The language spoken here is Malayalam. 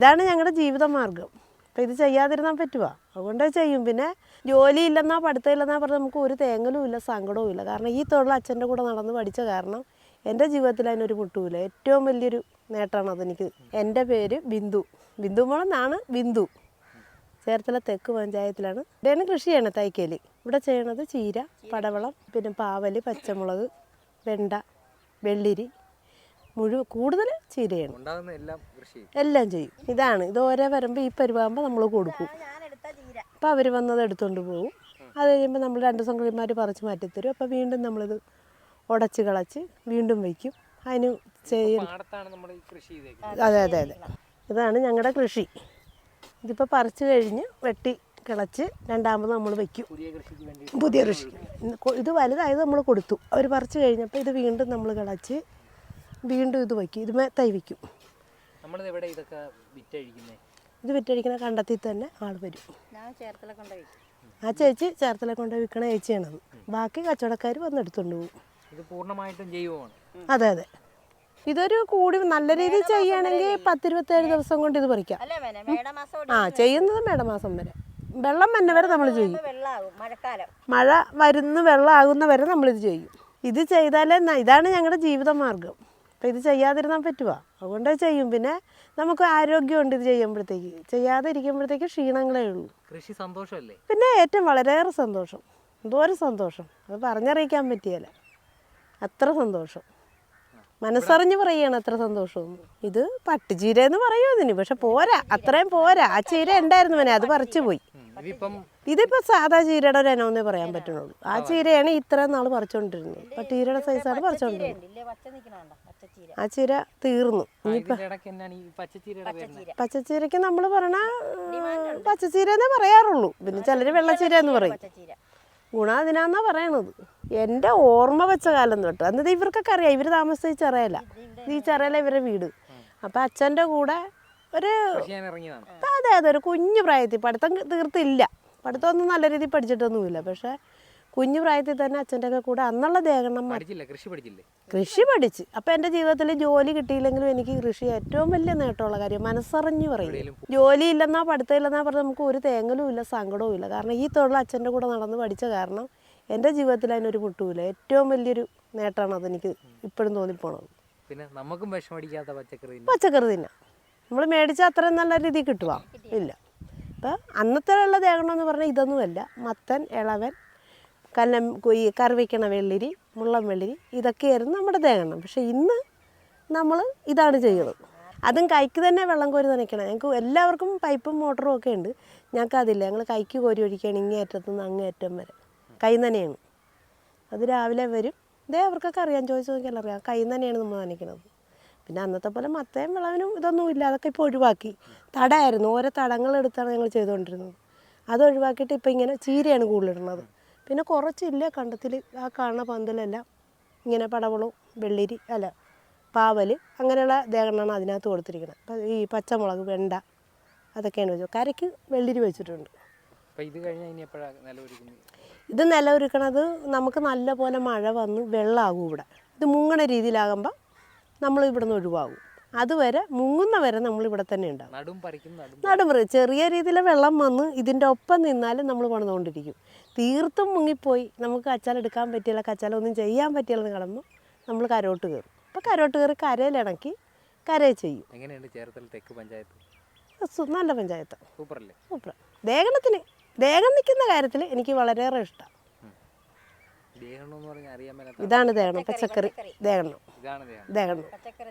ഇതാണ് ഞങ്ങളുടെ ജീവിത മാർഗം അപ്പം ഇത് ചെയ്യാതിരുന്നാൽ പറ്റുമോ അതുകൊണ്ട് ചെയ്യും. പിന്നെ ജോലി ഇല്ലെന്നാ പഠിത്തം ഇല്ലെന്നാ പറഞ്ഞാൽ നമുക്ക് ഒരു തേങ്ങലും ഇല്ല സങ്കടവും ഇല്ല. കാരണം ഈ തൊഴിൽ അച്ഛന്റെ കൂടെ നടന്ന് പഠിച്ച കാരണം എന്റെ ജീവിതത്തിൽ അതിനൊരു മുട്ടുമില്ല ഏറ്റവും വലിയൊരു നേട്ടമാണ് അതെനിക്ക്. എന്റെ പേര് ബിന്ദു. ബിന്ദു മോളെന്നാണ് ബിന്ദു. ചേർത്തല തെക്ക് പഞ്ചായത്തിലാണ്. ഇവിടെയാണ് കൃഷി ചെയ്യണത് തൈക്കേലി. ഇവിടെ ചെയ്യണത് ചീര പടവളം പിന്നെ പാവൽ പച്ചമുളക് വെണ്ട വെള്ളിരി മുഴുവൻ കൂടുതൽ ചീരയാണ് എല്ലാം കൃഷി എല്ലാം ചെയ്യും. ഇതാണ്. ഇത് ഓരോ വരുമ്പോൾ ഈ പരുവാകുമ്പോൾ നമ്മൾ കൊടുക്കും. അപ്പോൾ അവർ വന്നത് എടുത്തുകൊണ്ട് പോകും അത് കഴിയുമ്പോൾ നമ്മൾ രണ്ട് സംഘടിമാർ പറിച്ച് മാറ്റിത്തരും. അപ്പോൾ വീണ്ടും നമ്മളിത് ഉടച്ച് കളച്ച് വീണ്ടും വയ്ക്കും. അതിന് ചെയ്യും പാടത്താണ് നമ്മൾ ഈ കൃഷി ചെയ്തേക്കുന്നത്. അതെ അതെ അതെ. ഇതാണ് ഞങ്ങളുടെ കൃഷി. ഇതിപ്പോൾ പറിച്ച് കഴിഞ്ഞ് വെട്ടി കിളച്ച് രണ്ടാമത് നമ്മൾ വയ്ക്കും. പുതിയ കൃഷിക്ക് വേണ്ടി പുതിയ കൃഷി. ഇത് വലുതായത് നമ്മൾ കൊടുത്തു. അവർ പറിച്ച് കഴിഞ്ഞപ്പോൾ ഇത് വീണ്ടും നമ്മൾ കിളച്ച് വീണ്ടും ഇത് വയ്ക്കും. ഇത് തൈ വയ്ക്കും. നമ്മളിത് എവിടെ ഇതൊക്കെ വിറ്റഴിക്കുന്നത് ഇത് വിറ്റഴിക്കുന്ന കണ്ടെത്തി തന്നെ ആൾ വരും. ഞാൻ ചേർത്തല കൊണ്ടുപോയി ആ ചേച്ചി ചേർത്തല കൊണ്ട് വിൽക്കണ ചേച്ചിയാണത് ബാക്കി കച്ചവടക്കാർ വന്നെടുത്തോണ്ട് പോകും. ഇത് പൂർണമായിട്ടും ജൈവമാണ്. അതെ അതെ. ഇതൊരു കൂടി നല്ല രീതിയിൽ ചെയ്യുകയാണെങ്കിൽ പത്തിരുപത്തേഴ് ദിവസം കൊണ്ട് ഇത് പറിക്കാം. അല്ലേ മേനെ മേടമാസം ആ ചെയ്യുന്നത് മേടമാസം വരെ. വെള്ളം വന്ന വരെ നമ്മൾ ചെയ്യും. മഴ വരുന്ന വെള്ളമാകുന്ന വരെ നമ്മളിത് ചെയ്യും. ഇത് ചെയ്താലേ ഇതാണ് ഞങ്ങളുടെ ജീവിത മാർഗം അപ്പം ഇത് ചെയ്യാതിരുന്നാൽ പറ്റുമോ അതുകൊണ്ട് ചെയ്യും. പിന്നെ നമുക്ക് ആരോഗ്യമുണ്ട് ഇത് ചെയ്യുമ്പോഴത്തേക്ക്. ചെയ്യാതെ ഇരിക്കുമ്പോഴത്തേക്ക് ക്ഷീണങ്ങളേ ഉള്ളൂ. കൃഷി സന്തോഷമല്ലേ? പിന്നെ ഏറ്റവും വളരെയേറെ സന്തോഷം. എന്തോരം സന്തോഷം. അത് പറഞ്ഞറിയിക്കാൻ പറ്റിയല്ല. അത്ര സന്തോഷം. മനസ്സറിഞ്ഞ് പറയുകയാണ് അത്ര സന്തോഷമൊന്നും ഇത് പട്ടുചീര എന്ന് പറയൂ ഇതിന് പക്ഷെ പോരാ. അത്രയും പോരാ. ആ ചീര ഉണ്ടായിരുന്നു മോനെ. അത് പറിച്ചു പോയി. ഇതിപ്പം ഇതിപ്പോ സാധാ ചീരയുടെ ഒരു ഇനമെന്നേ പറയാൻ പറ്റുള്ളൂ. ആ ചീരയാണ് ഇത്രയും നാൾ പറിച്ചോണ്ടിരുന്നത്. അപ്പൊ ചീരയുടെ സൈസാണ് പറിച്ചോണ്ടിരുന്നത്. ആ ചീര തീർന്നു. പച്ചച്ചീരക്ക് നമ്മൾ പറഞ്ഞ പച്ചച്ചീര. എന്നേ പറയാറുള്ളൂ. പിന്നെ ചിലര് വെള്ളച്ചീര എന്ന് പറയും. ഗുണ അതിനാന്നാ പറയണത്. എന്റെ ഓർമ്മ വെച്ച കാലം തൊട്ട് അന്നത് ഇവർക്കൊക്കെ അറിയാം ഇവർ താമസിച്ച ഈ ചെറയല ഈ ചെറയല ഇവരുടെ വീട്. അപ്പം അച്ഛന്റെ കൂടെ ഒരു അതെ അതെ ഒരു കുഞ്ഞു പ്രായത്തിൽ പഠിത്തം തീർത്തില്ല. പഠിത്തമൊന്നും നല്ല രീതിയിൽ പഠിച്ചിട്ടൊന്നുമില്ല. പക്ഷേ കുഞ്ഞു പ്രായത്തിൽ തന്നെ അച്ഛന്റെ ഒക്കെ കൂടെ അന്നുള്ള ദേഹണം കൃഷി പഠിച്ച്. അപ്പം എന്റെ ജീവിതത്തിൽ ജോലി കിട്ടിയില്ലെങ്കിലും എനിക്ക് കൃഷി ഏറ്റവും വലിയ നേട്ടമുള്ള കാര്യം മനസ്സറിഞ്ഞു പറയും. ജോലി ഇല്ലെന്നാ പഠിത്തം ഇല്ലെന്നാ പറഞ്ഞാൽ നമുക്ക് ഒരു തേങ്ങലും ഇല്ല സങ്കടവും ഇല്ല. കാരണം ഈ തൊഴിൽ അച്ഛന്റെ കൂടെ നടന്ന് പഠിച്ച കാരണം എന്റെ ജീവിതത്തിൽ അതിനൊരു മുട്ടുമില്ല. ഏറ്റവും വലിയൊരു നേട്ടമാണ് അതെനിക്ക് ഇപ്പോഴും തോന്നിപ്പോണത്. പിന്നെ നമുക്കും വിഷമടിക്കാത്ത പച്ചക്കറി പച്ചക്കറി തിന്നാം. നമ്മൾ മേടിച്ച അത്രയും നല്ല രീതിയിൽ കിട്ടുക ഇല്ല. അപ്പം അന്നത്തെ ഉള്ള തേങ്ങണമെന്ന് പറഞ്ഞാൽ ഇതൊന്നുമല്ല. മത്തൻ ഇളവൻ കല്ലം ഈ കറിവയ്ക്കണ വെള്ളിരി മുള്ളം വെള്ളിരി ഇതൊക്കെയായിരുന്നു നമ്മുടെ തേങ്ങണം പക്ഷേ ഇന്ന് നമ്മൾ ഇതാണ് ചെയ്യുന്നത്. അതും കൈക്ക് തന്നെ വെള്ളം കോരി നനയ്ക്കണം. ഞങ്ങൾക്ക് എല്ലാവർക്കും പൈപ്പും മോട്ടറും ഒക്കെ ഉണ്ട്. ഞങ്ങൾക്ക് അതില്ല. ഞങ്ങൾ കൈക്ക് കോരി ഒഴിക്കുകയാണ് ഇങ്ങേ അറ്റത്തു നിന്ന് അങ്ങേ അറ്റം വരെ. കൈ നനയാണ്. അത് രാവിലെ വരും. ഇതേ അവർക്കൊക്കെ അറിയാം. ചോദിച്ചു നോക്കിയാൽ അറിയാം. കൈ തന്നെയാണ് നമ്മൾ നനയ്ക്കുന്നത് പിന്നെ അന്നത്തെ പോലെ മത്തയും വിളവിനും ഇതൊന്നും ഇല്ല. അതൊക്കെ ഇപ്പോൾ ഒഴിവാക്കി. തടയായിരുന്നു ഓരോ തടങ്ങളെടുത്താണ് ഞങ്ങൾ ചെയ്തുകൊണ്ടിരുന്നത്. അത് ഒഴിവാക്കിയിട്ട് ഇപ്പം ഇങ്ങനെ ചീരയാണ് കൂടുതലിടുന്നത്. പിന്നെ കുറച്ചില്ല കണ്ടത്തിൽ ആ കാണുന്ന പന്തലെല്ലാം. ഇങ്ങനെ പടവളവും വെള്ളിരി അല്ല പാവൽ അങ്ങനെയുള്ള ദേഹണ്ണാണ് അതിനകത്ത് കൊടുത്തിരിക്കുന്നത്. അപ്പം ഈ പച്ചമുളക് വെണ്ട അതൊക്കെയാണ് വെച്ചത്. കരയ്ക്ക് വെള്ളിരി വെച്ചിട്ടുണ്ട്. ഇത് ഇത് നിലവൊരുക്കണത് നമുക്ക് നല്ല പോലെ മഴ വന്ന് വെള്ളമാകും ഇവിടെ. ഇത് മുങ്ങണ രീതിയിലാകുമ്പോൾ നമ്മൾ ഇവിടെ നിന്ന് ഒഴിവാകും. അതുവരെ മുങ്ങുന്ന വരെ നമ്മൾ ഇവിടെ തന്നെ ഉണ്ടാവും. നടും ചെറിയ രീതിയിലെ വെള്ളം വന്ന് ഇതിന്റെ ഒപ്പം നിന്നാലും നമ്മൾ പണിതുകൊണ്ടിരിക്കും തീർത്തും മുങ്ങിപ്പോയി. നമുക്ക് കച്ചാൽ എടുക്കാൻ പറ്റിയില്ല കച്ചാൽ ഒന്നും ചെയ്യാൻ പറ്റില്ലെന്ന് കാണുമ്പോൾ നമ്മൾ കരോട്ട് കയറും. അപ്പോൾ കരോട്ട് കയറി കരയിലിണക്കി കരയെ ചെയ്യും. എങ്ങനെയുണ്ട് ചേർത്തല തെക്ക് പഞ്ചായത്ത്? നല്ല പഞ്ചായത്ത്. സൂപ്പറല്ലേ? സൂപ്പർ ദേഹണത്തിന് ദേഹം നിൽക്കുന്ന കാര്യത്തിൽ എനിക്ക് വളരെയേറെ ഇഷ്ടമാണ് ഇതാണ് ദേഹണം പച്ചക്കറി ദേഹണം. ദേഹണം. പച്ചക്കറി